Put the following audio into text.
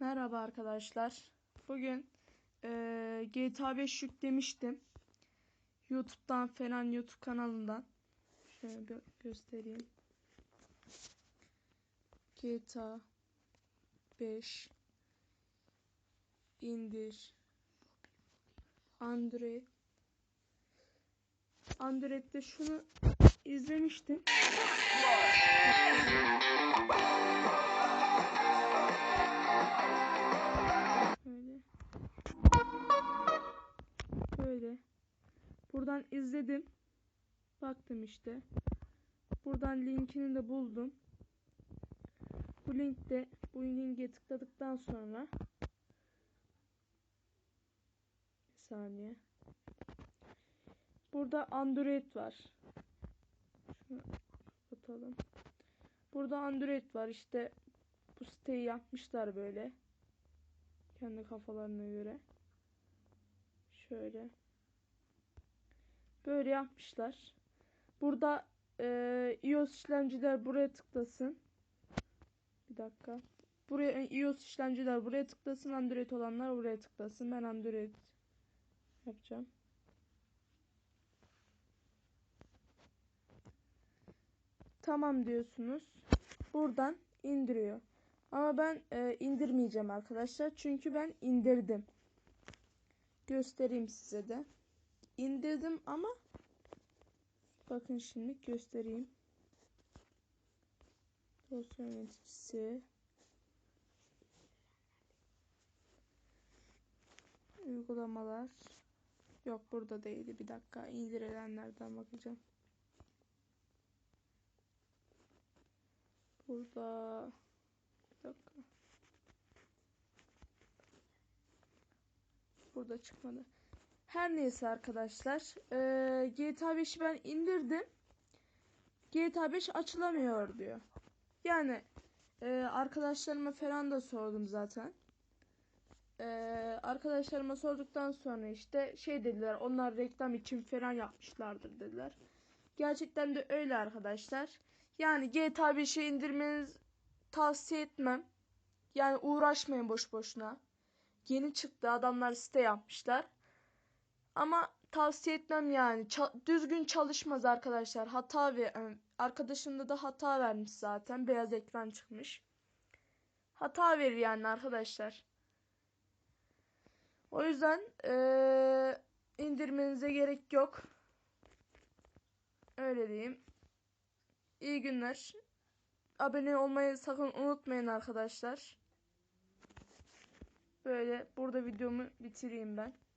Merhaba arkadaşlar. Bugün eee, GTA 5 yüklemiştim. YouTube'dan falan YouTube kanalından. Şöyle gö- göstereyim. GTA 5 indir. Android. Android'de şunu izlemiştim. Böyle. Buradan izledim. Baktım işte. Buradan linkini de buldum. Bu linkte bu linke tıkladıktan sonra bir saniye. Burada Android var. Şunu. Burada Android var işte. Bu siteyi yapmışlar böyle. Kendi kafalarına göre. Şöyle. Böyle yapmışlar. Burada eee iOS işlemciler buraya tıklasın. Bir dakika. Buraya iOS işlemciler buraya tıklasın. Android olanlar buraya tıklasın. Ben Android yapacağım. Tamam diyorsunuz. Buradan indiriyor. Ama ben e, indirmeyeceğim arkadaşlar. Çünkü ben indirdim. Göstereyim size de. İndirdim ama bakın şimdi göstereyim. Dosya yöneticisi. Uygulamalar. Yok burada değildi. Bir dakika. indirilenlerden bakacağım. Burada bir dakika. Burada çıkmadı. Her neyse arkadaşlar. eee, GTA 5'i ben indirdim. GTA 5 açılamıyor diyor. Yani eee, arkadaşlarıma falan da sordum zaten. Eee, arkadaşlarıma sorduktan sonra işte şey dediler. Onlar reklam için falan yapmışlardır dediler. Gerçekten de öyle arkadaşlar. Yani GTA 5'i indirmeniz tavsiye etmem. Yani uğraşmayın boş boşuna. Yeni çıktı adamlar site yapmışlar. Ama tavsiye etmem yani. Ça- düzgün çalışmaz arkadaşlar. Hata ve e, arkadaşımda da hata vermiş zaten. Beyaz ekran çıkmış. Hata verir yani arkadaşlar. O yüzden eee, indirmenize gerek yok. Öyle diyeyim. İyi günler. Abone olmayı sakın unutmayın arkadaşlar. Böyle burada videomu bitireyim ben.